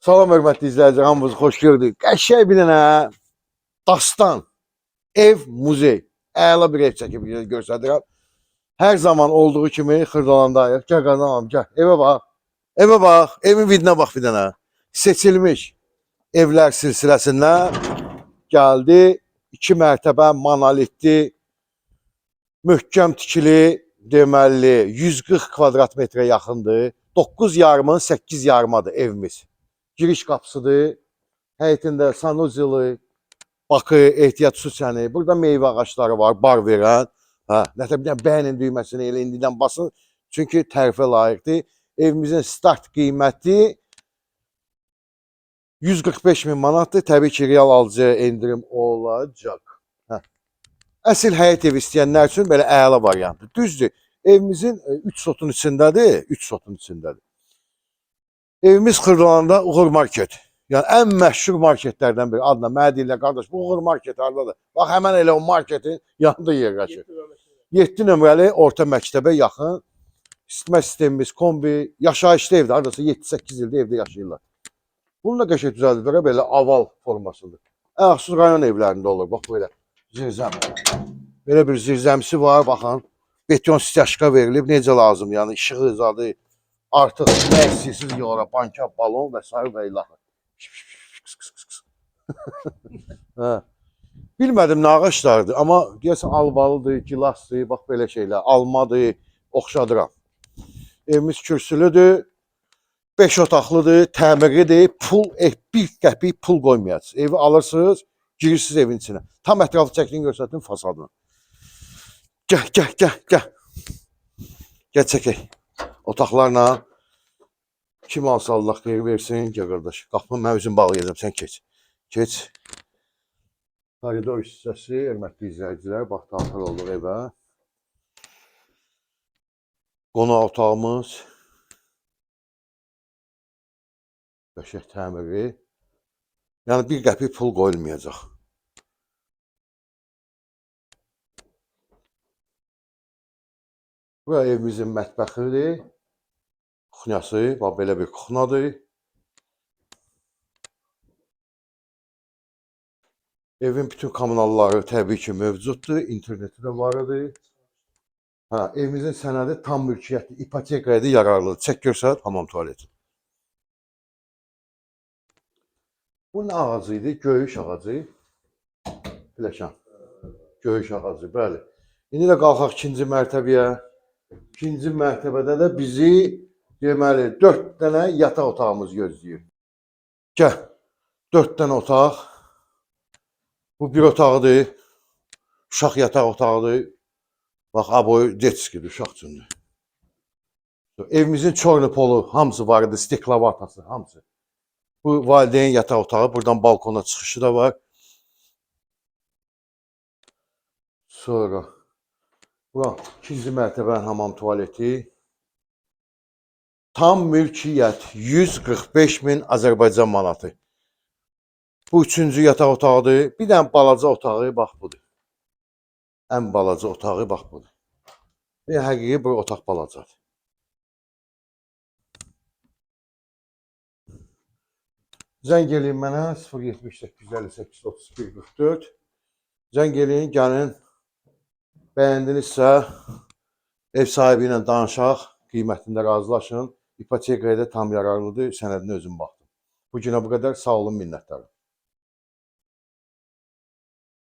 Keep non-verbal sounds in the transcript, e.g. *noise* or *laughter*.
Salam hörmətli izləyicilər, hamınızı xoş gördük. Qəşəng bir dənə dastan, ev, muzey. Əla bir ev çəkib göstərirəm. Hər zaman olduğu kimi Xırdalandayıq. Gəl qanam, gəl. Evə bax. Evə bax. Evin vidinə bax bir dənə. Seçilmiş evlər silsiləsindən gəldi. 2 mərtəbə monolitli, möhkəm tikili, deməli 140 kvadrat metrə yaxındır. 9 yarımın 8 yarımadır evimiz. Giriş qapısıdır. Həyətində sanuzilı, Bakı ehtiyat süsəni. Burada meyvə ağacları var, bar verən. Hə, nətə bir dənə bəyənin düyməsini elə indidən basın. Çünki tərifə layiqdir. Evimizin start qiyməti 145 min manatdır. Təbii ki, real alıcıya endirim olacaq. Hə. Əsl həyət evi istəyənlər üçün belə əla variantdır. Düzdür. Evimizin 3 sotun içindədir. 3 sotun içindədir. Evimiz Xırdalanda Uğur Market. Yəni ən məşhur marketlərdən biri. Adına mənə deyirlər, qardaş, bu Uğur Market hardadır? Bax, həmən elə o marketin yanında yerləşir. 7 nömrəli orta məktəbə yaxın isitmə sistemimiz, kombi, yaşayışlı evdə, hardasa 7-8 ildir evdə yaşayırlar. Bunun da qəşəng düzəldir, belə aval formasıdır. Əxsus rayon evlərində olur, bax belə zirzəm. Belə bir zirzəmsi var, baxın. Beton styaşka verilib, necə lazım, yəni işığı zadı, artıq nə istəyirsiniz yora, banka, balon və s. və ilaxır. *laughs* hə. Bilmədim nə ağaclardır, amma deyəsən albalıdır, gilasdır, bax belə şeylər, almadır, oxşadıram. Evimiz kürsülüdür, 5 otaqlıdır, təmirlidir, pul, eh, bir qəpik pul qoymayacaqsınız. Evi alırsınız, girirsiniz evin içinə. Tam ətrafı çəkin göstərdin fasadını. Gəl, gəl, gəl, gəl. Gəl çəkək. Otaqlarla kim alsa Allah xeyir versin, gəl qardaş. Qapını mən özüm bağlayacağam, sən keç. Keç. Koridor hissəsi, hörmətli izləyicilər, bax daxil olduq evə. Qonaq otağımız. Qəşəng təmiri. Yəni bir qəpik pul qoyulmayacaq. Bura evimizin mətbəxidir. Kuxnyası, bax belə bir kuxnadır. Evin bütün kommunalları təbii ki mövcuddur. İnterneti də var idi. Evimizin sənədi tam mülkiyyətli, ipotekaya da yararlıdır. Çək görsət, hamam tualeti. Bu nə ağacı idi? Göyüş ağacı. Biləşən. Göyüş ağacı, bəli. İndi də qalxaq ikinci mərtəbəyə. İkinci mərtəbədə də bizi deməli 4 dənə yataq otağımız gözləyir. Gəl. 4 dənə otaq. Bu bir otağıdır. Uşaq yataq otağıdır. Bax, aboy detskidir uşaq üçündür. Evimizin çorlu polu hamısı var idi, stiklavatası hamısı. Bu valideyn yataq otağı, buradan balkona çıxışı da var. Sonra bura ikinci mərtəbənin hamam tualeti. Tam mülkiyyət 145 min Azərbaycan manatı. Bu üçüncü yataq otağıdır. Bir dənə balaca otağı bax budur. Ən balaca otağı bax budur. Və həqiqi bu otaq balacadır. Zəng eləyin mənə 078 58 31 44. Zəng eləyin, gəlin. Bəyəndinizsə ev sahibi ilə danışaq, qiymətində razılaşın. İpotekaya da tam yararlıdır, sənədinə özüm baxdım. Bu günə bu qədər, sağ olun, minnətdarım.